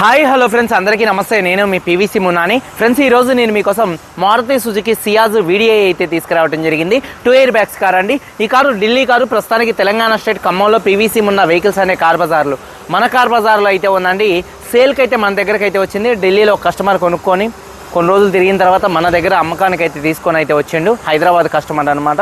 Hi hello friends. అందరికీ నమస్తే. నేను మీ పీవీసీ మున్నాని. ఫ్రెండ్స్ ఈ రోజు నేను మీకోసం మారుతి సుజుకి సియాజ్ వీడియో అయితే తీసుకురావడం జరిగింది. టూ ఇయర్ బ్యాగ్స్ కార్ అండి. ఈ కారు ఢిల్లీ కారు ప్రస్తుతానికి తెలంగాణ స్టేట్ ఖమ్మంలో పీవీసీ ఉన్న వెహికల్స్ అనే కార్ బజార్లు. మన కార్ బజార్లో అయితే ఉందండి. సేల్కి అయితే మన దగ్గరకు అయితే వచ్చింది. ఢిల్లీలో ఒక కస్టమర్ కొనుక్కొని కొన్ని రోజులు తిరిగిన తర్వాత మన దగ్గర అమ్మకానికి అయితే తీసుకొని అయితే వచ్చిండు. హైదరాబాద్ కస్టమర్ అనమాట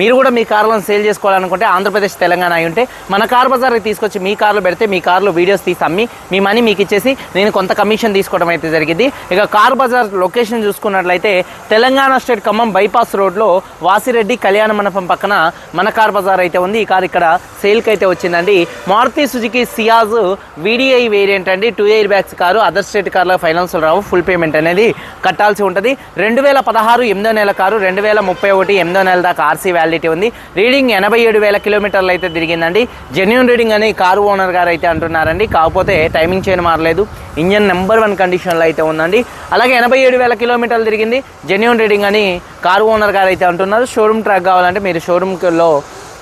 మీరు కూడా మీ కార్లను సేల్ చేసుకోవాలనుకుంటే ఆంధ్రప్రదేశ్ తెలంగాణ అయి ఉంటే మన కార్ బజార్కి తీసుకొచ్చి మీ కార్లు పెడితే మీ కార్లు వీడియోస్ తీసి అమ్మి మీ మనీ మీకు ఇచ్చేసి నేను కొంత కమిషన్ తీసుకోవడం అయితే జరిగింది. ఇక కార్ బజార్ లొకేషన్ చూసుకున్నట్లయితే తెలంగాణ స్టేట్ ఖమ్మం బైపాస్ రోడ్లో వాసిరెడ్డి కళ్యాణ మండపం పక్కన మన కార్ బజార్ అయితే ఉంది. ఈ కార్ ఇక్కడ సేల్కి అయితే వచ్చిందండి. Maruti Suzuki Ciaz VDI variant అండి. Two air bags car other state కార్లో ఫైనాన్స్ రావు. ఫుల్ పేమెంట్ అనేది కట్టాల్సి ఉంటుంది. రెండు వేల పదహారు ఎనిమిదో నెల కారు రెండు వేల ముప్పై ఒకటి ఎనిమిదో నెల దాకా ఆర్సీ వ్యాలిడిటీ ఉంది. రీడింగ్ ఎనభై ఏడు వేల కిలోమీటర్లు అయితే తిరిగిందండి. జెన్యున్ రీడింగ్ అని కారు ఓనర్ గారు అయితే అంటున్నారండి. కాకపోతే టైమింగ్ చైన్ మారలేదు. ఇంజన్ నెంబర్ వన్ కండిషన్లో అయితే ఉందండి. అలాగే ఎనభై ఏడు వేల కిలోమీటర్లు తిరిగింది. జెన్యున్ రీడింగ్ అని కారు ఓనర్ గారు అయితే అంటున్నారు. షోరూమ్ ట్రాక్ కావాలంటే మీరు షోరూమ్లో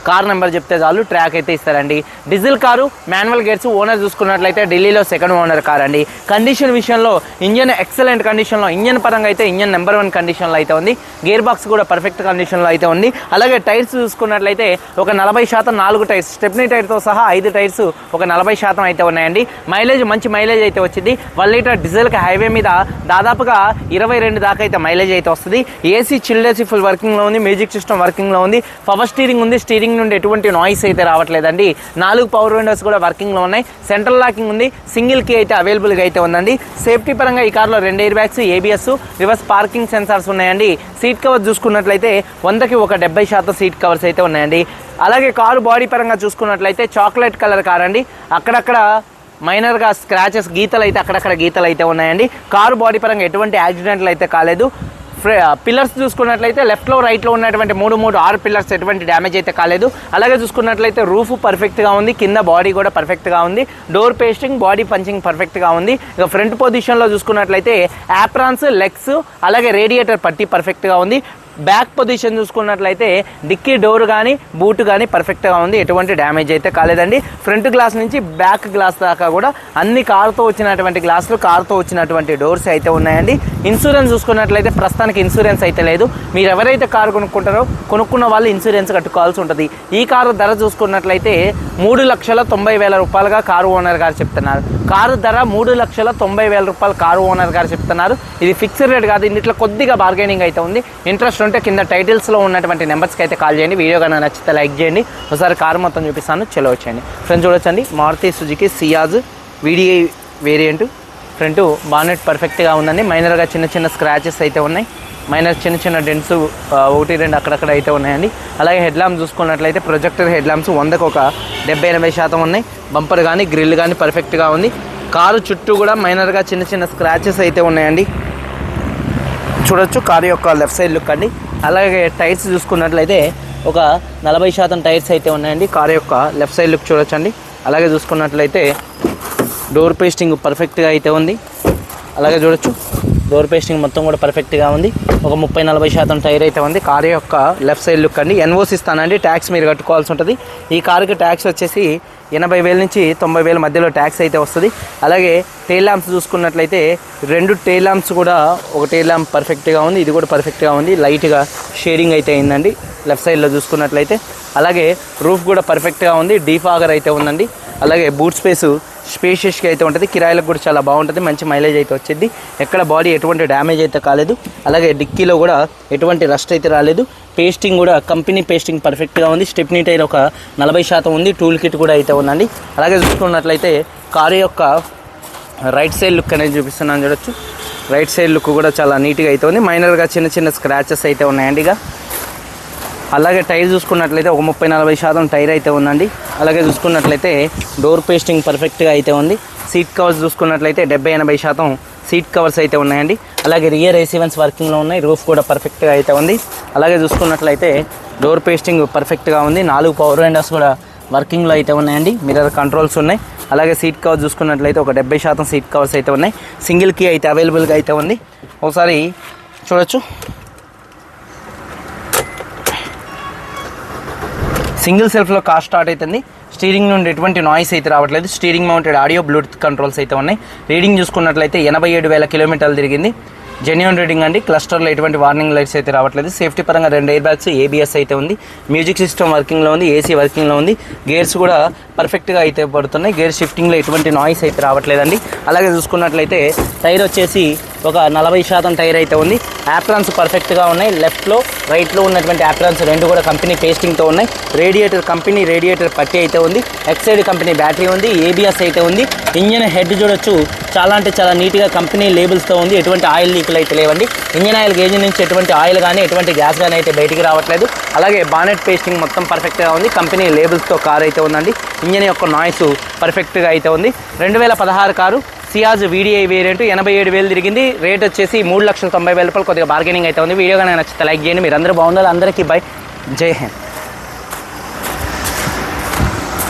కార్ నెంబర్ చెప్తే చాలు ట్రాక్ అయితే ఇస్తారండి. Diesel car manual gears owner చూసుకున్నట్లయితే ఢిల్లీలో సెకండ్ ఓనర్ కార్ అండి. కండిషన్ విషయంలో ఇంజన్ ఎక్సలెంట్ కండిషన్లో ఇంజన్ పరంగా అయితే ఇంజన్ నెంబర్ వన్ కండిషన్లో అయితే ఉంది. గేర్ బాక్స్ కూడా పర్ఫెక్ట్ కండిషన్లో అయితే ఉంది. అలాగే టైర్స్ చూసుకున్నట్లయితే ఒక నలభై శాతం నాలుగు టైర్స్ స్టెప్నీ టైర్తో సహా ఐదు టైర్స్ ఒక నలభై శాతం అయితే ఉన్నాయండి. మైలేజ్ మంచి మైలేజ్ అయితే వచ్చింది. వన్ లీటర్ డీజిల్కి హైవే మీద దాదాపుగా ఇరవై రెండు దాకా అయితే మైలేజ్ అయితే వస్తుంది. ఏసీ చిల్డ్ ఏసీ ఫుల్ వర్కింగ్లో ఉంది. మ్యూజిక్ సిస్టమ్ వర్కింగ్లో ఉంది. పవర్ స్టీరింగ్ ఉంది. స్టీరింగ్ నుండి ఎటువంటి నాయిస్ అయితే రావట్లేదండి. నాలుగు పవర్ విండోస్ కూడా వర్కింగ్లో ఉన్నాయి. సెంట్రల్ లాకింగ్ ఉంది. సింగిల్ కీ అయితే అవైలబుల్గా అయితే ఉందండి. సేఫ్టీ పరంగా ఈ కార్లో రెండు air bags ABS reverse parking sensors ఉన్నాయండి. సీట్ కవర్ చూసుకున్నట్లయితే వందకి ఒక డెబ్బై శాతం సీట్ కవర్స్ అయితే ఉన్నాయండి. అలాగే కారు బాడీ పరంగా చూసుకున్నట్లయితే చాక్లెట్ కలర్ కార్ అండి. అక్కడక్కడ మైనర్గా స్క్రాచెస్ గీతలు అయితే అక్కడక్కడ గీతలు అయితే ఉన్నాయండి. కారు బాడీ పరంగా ఎటువంటి యాక్సిడెంట్లు అయితే కాలేదు. పిల్లర్స్ చూసుకున్నట్లయితే లెఫ్ట్లో రైట్లో ఉన్నటువంటి మూడు మూడు ఆరు పిల్లర్స్ ఎటువంటి డ్యామేజ్ అయితే కాలేదు. అలాగే చూసుకున్నట్లయితే రూఫ్ పర్ఫెక్ట్గా ఉంది కింద బాడీ కూడా పర్ఫెక్ట్గా ఉంది డోర్ పేస్టింగ్ బాడీ పంచింగ్ పర్ఫెక్ట్గా ఉంది. ఇక ఫ్రంట్ పొజిషన్లో చూసుకున్నట్లయితే యాప్రాన్స్ లెగ్స్ అలాగే రేడియేటర్ పట్టి పర్ఫెక్ట్గా ఉంది. బ్యాక్ పొజిషన్ చూసుకున్నట్లయితే డిక్కీ డోర్ కానీ బూట్ కానీ పర్ఫెక్ట్గా ఉంది. ఎటువంటి డ్యామేజ్ అయితే కాలేదండి. ఫ్రంట్ గ్లాస్ నుంచి బ్యాక్ గ్లాస్ దాకా కూడా అన్ని కారుతో వచ్చినటువంటి గ్లాసులు కారుతో వచ్చినటువంటి డోర్స్ అయితే ఉన్నాయండి. ఇన్సూరెన్స్ చూసుకున్నట్లయితే ప్రస్తుతానికి ఇన్సూరెన్స్ అయితే లేదు. మీరు ఎవరైతే కారు కొనుక్కుంటారో కొనుక్కున్న వాళ్ళు ఇన్సూరెన్స్ కట్టుకోవాల్సి ఉంటుంది. ఈ కారు ధర చూసుకున్నట్లయితే మూడు లక్షల తొంభై వేల రూపాయలుగా కారు ఓనర్ గారు చెప్తున్నారు. కారు ధర మూడు లక్షల తొంభై వేల రూపాయలు కారు ఓనర్ గారు చెప్తున్నారు. ఇది ఫిక్స్డ్ రేట్ కాదు. ఇందులో కొద్దిగా బార్గెనింగ్ అయితే ఉంది. ఇంట్రెస్ట్ ఉంటే కింద టైటిల్స్లో ఉన్నటువంటి నెంబర్స్కి అయితే కాల్ చేయండి. వీడియో కన్నా నచ్చితే లైక్ చేయండి. ఒకసారి కారు మొత్తం చూపిస్తాను. చెలో వచ్చేయండి. ఫ్రెండ్స్ చూడొచ్చండి. Maruti Suzuki Ciaz VDI variant. Front bonnet పర్ఫెక్ట్గా ఉందండి. మైనర్గా చిన్న చిన్న స్క్రాచెస్ అయితే ఉన్నాయి. మైనర్ చిన్న చిన్న డెంట్స్ ఒకటి రెండు అక్కడక్కడ అయితే ఉన్నాయండి. అలాగే హెడ్ ల్యాంప్ చూసుకున్నట్లయితే ప్రొజెక్టర్ హెడ్ ల్యాంప్స్ వందకు ఒక డెబ్బై ఎనభై శాతం ఉన్నాయి. బంపర్ కానీ గ్రిల్ కానీ పర్ఫెక్ట్గా ఉంది. కారు చుట్టూ కూడా మైనర్గా చిన్న చిన్న స్క్రాచెస్ అయితే ఉన్నాయండి. చూడొచ్చు కారు యొక్క లెఫ్ట్ సైడ్ లుక్ అండి. అలాగే టైర్స్ చూసుకున్నట్లయితే ఒక నలభై శాతం టైర్స్ అయితే ఉన్నాయండి. కారు యొక్క లెఫ్ట్ సైడ్ లుక్ చూడొచ్చండి. అలాగే చూసుకున్నట్లయితే డోర్ పేస్టింగ్ పర్ఫెక్ట్గా అయితే ఉంది. అలాగే చూడొచ్చు డోర్ పేస్టింగ్ మొత్తం కూడా పర్ఫెక్ట్గా ఉంది. ఒక ముప్పై నలభై శాతం టైర్ అయితే ఉంది. కారు యొక్క లెఫ్ట్ సైడ్ లుక్ అండి. ఎన్ఓసి ఇస్తానండి ట్యాక్స్ మీరు కట్టుకోవాల్సి ఉంటుంది. ఈ కారుకి ట్యాక్స్ వచ్చేసి ఎనభై వేల నుంచి తొంభై వేల మధ్యలో ట్యాక్స్ అయితే వస్తుంది. అలాగే టైల్ ల్యాంప్స్ చూసుకున్నట్లయితే రెండు టైల్ ల్యాంప్స్ కూడా ఒక టైల్ ల్యాంప్ పర్ఫెక్ట్గా ఉంది ఇది కూడా పర్ఫెక్ట్గా ఉంది. లైట్గా షేడింగ్ అయితే అయిందండి. లెఫ్ట్ సైడ్లో చూసుకున్నట్లయితే. అలాగే రూఫ్ కూడా పర్ఫెక్ట్గా ఉంది డీఫాగర్ అయితే ఉందండి. అలాగే బూట్ స్పేసు స్పేషియస్గా అయితే ఉంటుంది. కిరాయిలకు కూడా చాలా బాగుంటుంది మంచి మైలేజ్ అయితే వచ్చింది. ఎక్కడ బాడీ ఎటువంటి డ్యామేజ్ అయితే కాలేదు. అలాగే డిక్కీలో కూడా ఎటువంటి రస్ట్ అయితే రాలేదు. పేస్టింగ్ కూడా కంపెనీ పేస్టింగ్ పర్ఫెక్ట్గా ఉంది. స్టెప్నీ టైర్ ఒక నలభై శాతం ఉంది. టూల్ కిట్ కూడా అయితే ఉందండి. అలాగే చూసుకున్నట్లయితే కారు యొక్క రైట్ సైడ్ లుక్ అనేది చూపిస్తున్నాను చూడొచ్చు. రైట్ సైడ్ లుక్ కూడా చాలా నీట్గా అయితే ఉంది. మైనర్గా చిన్న చిన్న స్క్రాచెస్ అయితే ఉన్నాయండి ఇక. అలాగే టైర్ చూసుకున్నట్లయితే ఒక ముప్పై నలభై శాతం టైర్ అయితే ఉందండి. అలాగే చూసుకున్నట్లయితే డోర్ పేస్టింగ్ పర్ఫెక్ట్గా అయితే ఉంది. సీట్ కవర్స్ చూసుకున్నట్లయితే డెబ్బై ఎనభై శాతం సీట్ కవర్స్ అయితే ఉన్నాయండి. అలాగే రియర్ ఏసీవెన్స్ వర్కింగ్లో ఉన్నాయి. రూఫ్ కూడా పర్ఫెక్ట్గా అయితే ఉంది. అలాగే చూసుకున్నట్లయితే డోర్ పేస్టింగ్ పర్ఫెక్ట్గా ఉంది. నాలుగు పవర్ విండోస్ కూడా వర్కింగ్లో అయితే ఉన్నాయండి. మిర్రర్ కంట్రోల్స్ ఉన్నాయి. అలాగే సీట్ కవర్ చూసుకున్నట్లయితే ఒక డెబ్బై శాతం సీట్ కవర్స్ అయితే ఉన్నాయి. సింగిల్ కీ అయితే అవైలబుల్గా అయితే ఉంది. ఒకసారి చూడొచ్చు. సింగిల్ సెల్ఫ్లో కార్ స్టార్ట్ అవుతుంది. స్టీరింగ్ నుండి ఎటువంటి నాయిస్ అయితే రావట్లేదు. Steering mounted audio Bluetooth controls అయితే ఉన్నాయి. రీడింగ్ చూసుకున్నట్లయితే ఎనభై ఏడు వేల కిలోమీటర్లు తిరిగింది. జెన్యున్ రీడింగ్ అండి. క్లస్టర్లో ఎటువంటి వార్నింగ్ లైట్స్ అయితే రావట్లేదు. సేఫ్టీ పరంగా రెండు ఎయిర్ బ్యాగ్స్ ఏబిఎస్ అయితే ఉంది. మ్యూజిక్ సిస్టమ్ వర్కింగ్లో ఉంది. ఏసీ వర్కింగ్లో ఉంది. గేర్స్ కూడా పర్ఫెక్ట్గా అయితే పడుతున్నాయి. గేర్ షిఫ్టింగ్లో ఎటువంటి నాయిస్ అయితే రావట్లేదండి. అలాగే చూసుకున్నట్లయితే టైర్ వచ్చేసి ఒక నలభై శాతం టైర్ అయితే ఉంది. యాప్రాన్స్ పర్ఫెక్ట్గా ఉన్నాయి. లెఫ్ట్లో రైట్లో ఉన్నటువంటి యాప్రాన్స్ రెండు కూడా కంపెనీ పేస్టింగ్తో ఉన్నాయి. రేడియేటర్ కంపెనీ రేడియేటర్ పట్టి అయితే ఉంది. ఎక్సైడ్ కంపెనీ బ్యాటరీ ఉంది. ఏబిఎస్ అయితే ఉంది. ఇంజన్ హెడ్ చూడొచ్చు. చాలా అంటే చాలా నీట్గా కంపెనీ లేబుల్స్తో ఉంది. ఎటువంటి ఆయిల్ లీకులు అయితే లేవండి. ఇంజన్ ఆయిల్ గేజ్ నుంచి ఎటువంటి ఆయిల్ కానీ ఎటువంటి గ్యాస్ కానీ అయితే బయటికి రావట్లేదు. అలాగే బానెట్ పేస్టింగ్ మొత్తం పర్ఫెక్ట్గా ఉంది. కంపెనీ లేబుల్స్తో కార్ అయితే ఉందండి. ఇంజన్ యొక్క నాయిస్ పర్ఫెక్ట్గా అయితే ఉంది. రెండు వేల పదహారు కారు సియాజ్ వీడిఐ వేరియంట్ ఎనభై ఏడు వేలు తిరిగింది. రేట్ వచ్చేసి మూడు లక్షల తొంభై వేల రూపాయలు కొద్దిగా బార్గెనింగ్ అయితే ఉంది. వీడియో కానీ నచ్చితే లైక్ చేయండి. మీరు అందరూ బాగుండాలి. అందరికీ బై. జై హింద్.